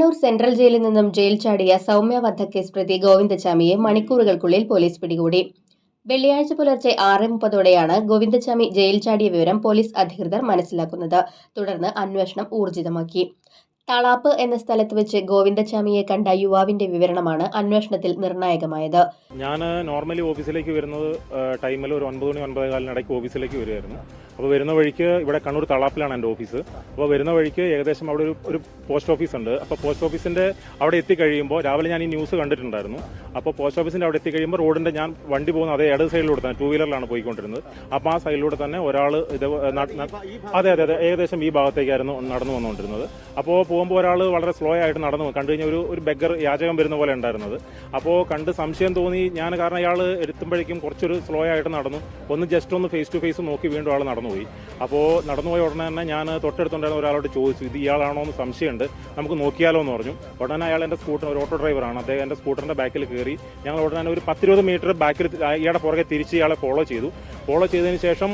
Kannur central ജയിലിൽ നിന്നും jail ചാടിയ സൗമ്യ വധക്കേസ് പ്രതി ഗോവിന്ദചാമിയെ മണിക്കൂറുകൾക്കുള്ളിൽ പോലീസ് പിടികൂടി. വെള്ളിയാഴ്ച പുലർച്ചെ ആറ് മുപ്പതോടെയാണ് ഗോവിന്ദചാമി ജയിൽ ചാടിയ വിവരം പോലീസ് അധികൃതർ മനസ്സിലാക്കുന്നത്. തുടർന്ന് അന്വേഷണം ഊർജിതമാക്കി. തളാപ്പ് എന്ന സ്ഥലത്ത് വെച്ച് ഗോവിന്ദചാമിയെ കണ്ട യുവാവിന്റെ വിവരണമാണ് അന്വേഷണത്തിൽ നിർണായകമായത്. ഞാൻ നോർമലി ഓഫീസിലേക്ക് വരുന്നത് ടൈമിൽ ഒരു ഒൻപത് മണി ഒൻപത് കാലിനിടയ്ക്ക് ഓഫീസിലേക്ക് വരുമായിരുന്നു അപ്പോൾ വരുന്ന വഴിക്ക് ഇവിടെ കണ്ണൂർ തളാപ്പിലാണ് എന്റെ ഓഫീസ്. അപ്പോൾ വരുന്ന വഴിക്ക് ഏകദേശം അവിടെ ഒരു ഒരു പോസ്റ്റ് ഓഫീസ് ഉണ്ട്. അപ്പോൾ പോസ്റ്റ് ഓഫീസിന്റെ അവിടെ എത്തിക്കഴിയുമ്പോൾ രാവിലെ ഞാൻ ഈ ന്യൂസ് കണ്ടിട്ടുണ്ടായിരുന്നു. അപ്പോൾ പോസ്റ്റ് ഓഫീസിന്റെ അവിടെ എത്തിക്കഴിയുമ്പോൾ റോഡിന്റെ ഞാൻ വണ്ടി പോകുന്ന അതേ ഇടത് സൈഡിലൂടെ തന്നെ ടൂ വീലറിലാണ് പോയിക്കൊണ്ടിരുന്നത്. അപ്പോൾ ആ സൈഡിലൂടെ തന്നെ ഒരാൾ ഇത് അതെ അതെ അതെ ഏകദേശം ഈ ഭാഗത്തേക്കായിരുന്നു നടന്നു വന്നുകൊണ്ടിരുന്നത്. അപ്പോൾ പോകുമ്പോൾ ഒരാൾ വളരെ സ്ലോ ആയിട്ട് നടന്നു കണ്ടു കഴിഞ്ഞാൽ ഒരു ഒരു ബെഗർ യാചകം വരുന്ന പോലെ ഉണ്ടായിരുന്നത്. അപ്പോൾ കണ്ട് സംശയം തോന്നി. ഞാൻ കാരണം അയാൾ എടുത്തുമ്പോഴേക്കും കുറച്ചൊരു സ്ലോ ആയിട്ട് നടന്നു. ഒന്ന് ജസ്റ്റ് ഒന്ന് ഫേസ് ടു ഫേസ് നോക്കി വീണ്ടും ആൾ നടന്നുപോയി അപ്പോൾ നടന്നുപോയ ഉടനെ തന്നെ ഞാൻ തൊട്ടടുത്തുണ്ടായിരുന്ന ഒരാളോട് ചോദിച്ചു ഇത് ഇയാളാണോ എന്ന് സംശയമുണ്ട്. നമുക്ക് നോക്കിയാലോ എന്ന് പറഞ്ഞു. ഉടനെ അയാൾ എന്റെ സ്കൂട്ടർ ഒരു ഓട്ടോ ഡ്രൈവറാണ്. അദ്ദേഹം എന്റെ സ്കൂട്ടറിന്റെ ബാക്കിൽ കയറി ഞങ്ങൾ ഉടനെ ഒരു പത്തിരുപത് മീറ്റർ ബാക്കിൽ ഇയാളെ പുറകെ തിരിച്ച് ഇയാളെ ഫോളോ ചെയ്തു. ഫോളോ ചെയ്തതിന് ശേഷം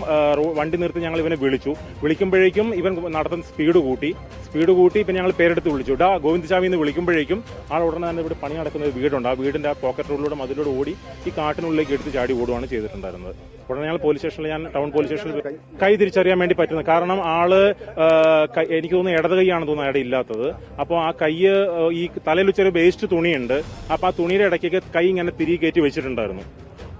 വണ്ടി നിർത്തി ഞങ്ങൾ ഇവനെ വിളിച്ചു. വിളിക്കുമ്പോഴേക്കും ഇവൻ നടത്തുന്ന സ്പീഡ് കൂട്ടി. സ്പീഡ് കൂട്ടി പിന്നെ ഞങ്ങൾ പേരെടുത്ത് വിളിച്ചു. ഡാ ഗോവിന്ദചാമി എന്ന് വിളിക്കുമ്പോഴേക്കും ആൾ ഉടനെ തന്നെ ഇവിടെ പണി നടക്കുന്ന ഒരു വീടുണ്ട്. ആ വീടിന്റെ ആ പോക്കറ്റ് റോഡിലൂടെ മതിലൂടെ ഓടി ഈ കാട്ടിനുള്ളിലേക്ക് എടുത്ത് ചാടി ഓടുകയാണ് ചെയ്തിട്ടുണ്ടായിരുന്നത്. ഉടനെ ഞങ്ങൾ പോലീസ് സ്റ്റേഷനിൽ ഞാൻ ടൗൺ പോലീസ് സ്റ്റേഷനിൽ കൈ തിരിച്ചറിയാൻ വേണ്ടി പറ്റുന്നത് കാരണം ആൾ എനിക്ക് തോന്നുന്നു ഇടത് കൈയാണ് തോന്നുന്നു അയാളുടെ ഇല്ലാത്തത്. അപ്പോൾ ആ കൈ ഈ തലയിൽ ചെറിയ വേസ്റ്റ് തുണിയുണ്ട്. അപ്പോൾ ആ തുണിയുടെ ഇടയ്ക്കൊക്കെ കൈ ഇങ്ങനെ തിരികെ കയറ്റി വെച്ചിട്ടുണ്ടായിരുന്നു.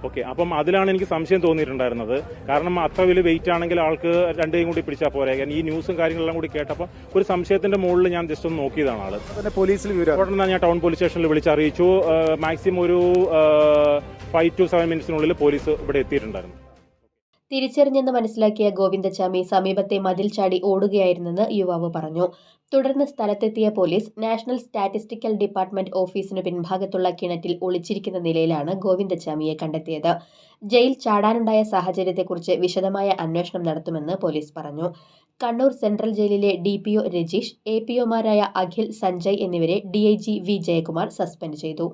ഓക്കെ അപ്പം അതിലാണ് എനിക്ക് സംശയം തോന്നിയിട്ടുണ്ടായിരുന്നത്. കാരണം അത്ര വലിയ വെയിറ്റ് ആണെങ്കിൽ ആൾക്ക് രണ്ടേയും കൂടി പിടിച്ചാൽ പോരെ. കാരണം ഈ ന്യൂസും കാര്യങ്ങളെല്ലാം കൂടി കേട്ടപ്പോൾ ഒരു സംശയത്തിന്റെ മുകളിൽ ഞാൻ ജസ്റ്റ് ഒന്ന് നോക്കിയതാണ് ആൾ. പോലീസിൽ ഉടനെ ഞാൻ ടൗൺ പോലീസ് സ്റ്റേഷനിൽ വിളിച്ചറിയിച്ചു. മാക്സിമം ഒരു ഫൈവ് ടു സെവൻ മിനിറ്റ്സിനുള്ളിൽ പോലീസ് ഇവിടെ എത്തിയിട്ടുണ്ടായിരുന്നു. തിരിച്ചറിഞ്ഞെന്ന് മനസ്സിലാക്കിയ ഗോവിന്ദചാമി സമീപത്തെ മതിൽ ചാടി ഓടുകയായിരുന്നെന്ന് യുവാവ് പറഞ്ഞു. തുടർന്ന് സ്ഥലത്തെത്തിയ പോലീസ് നാഷണൽ സ്റ്റാറ്റിസ്റ്റിക്കൽ ഡിപ്പാർട്ട്മെന്റ് ഓഫീസിനു പിൻഭാഗത്തുള്ള കിണറ്റിൽ ഒളിച്ചിരിക്കുന്ന നിലയിലാണ് ഗോവിന്ദചാമിയെ കണ്ടെത്തിയത്. ജയിൽ ചാടാനുണ്ടായ സാഹചര്യത്തെക്കുറിച്ച് വിശദമായ അന്വേഷണം നടത്തുമെന്ന് പോലീസ് പറഞ്ഞു. കണ്ണൂർ സെൻട്രൽ ജയിലിലെ D P O Rajeesh A P ഒമാരായ Akhil Sanjay എന്നിവരെ D I G V Jayakumar suspend ചെയ്തു.